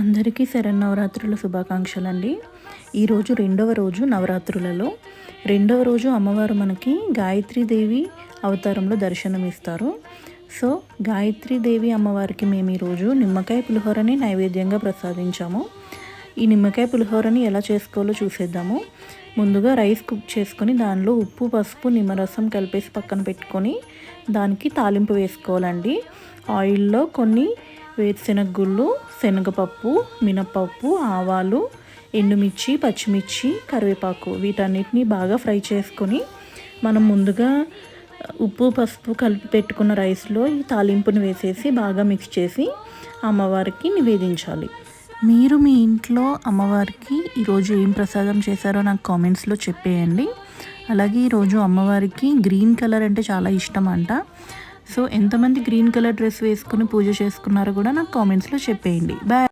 అందరికీ శరన్నవరాత్రుల శుభాకాంక్షలు అండి ఈరోజు రెండవ రోజు నవరాత్రులలో. రెండవ రోజు అమ్మవారు మనకి గాయత్రీదేవి అవతారంలో దర్శనం ఇస్తారు సో గాయత్రీదేవి అమ్మవారికి మేము ఈరోజు నిమ్మకాయ పులిహోరని నైవేద్యంగా ప్రసాదించాము. ఈ నిమ్మకాయ పులిహోరని ఎలా చేసుకోవాలో చూసేద్దాము. ముందుగా రైస్ కుక్ చేసుకొని దానిలో ఉప్పు పసుపు నిమ్మరసం కలిపేసి పక్కన పెట్టుకొని దానికి తాలింపు వేసుకోవాలండి. ఆయిల్లో కొన్ని వేరుశెనగ గుళ్ళు శనగపప్పు మినపప్పు ఆవాలు ఎండుమిర్చి పచ్చిమిర్చి కరివేపాకు. వీటన్నిటిని బాగా ఫ్రై చేసుకొని మనం ముందుగా ఉప్పు పసుపు కలిపి పెట్టుకున్న రైస్లో ఈ తాలింపుని వేసేసి బాగా మిక్స్ చేసి అమ్మవారికి నివేదించాలి. మీరు మీ ఇంట్లో అమ్మవారికి ఈరోజు ఏం ప్రసాదం చేశారో నాకు కామెంట్స్లో చెప్పేయండి. అలాగే ఈరోజు అమ్మవారికి గ్రీన్ కలర్ అంటే చాలా ఇష్టం అంట. సో ఎంతమంది గ్రీన్ కలర్ డ్రెస్ వేసుకుని పూజ చేసుకున్నారో కూడా నాకు కామెంట్స్లో చెప్పేయండి. బాయ్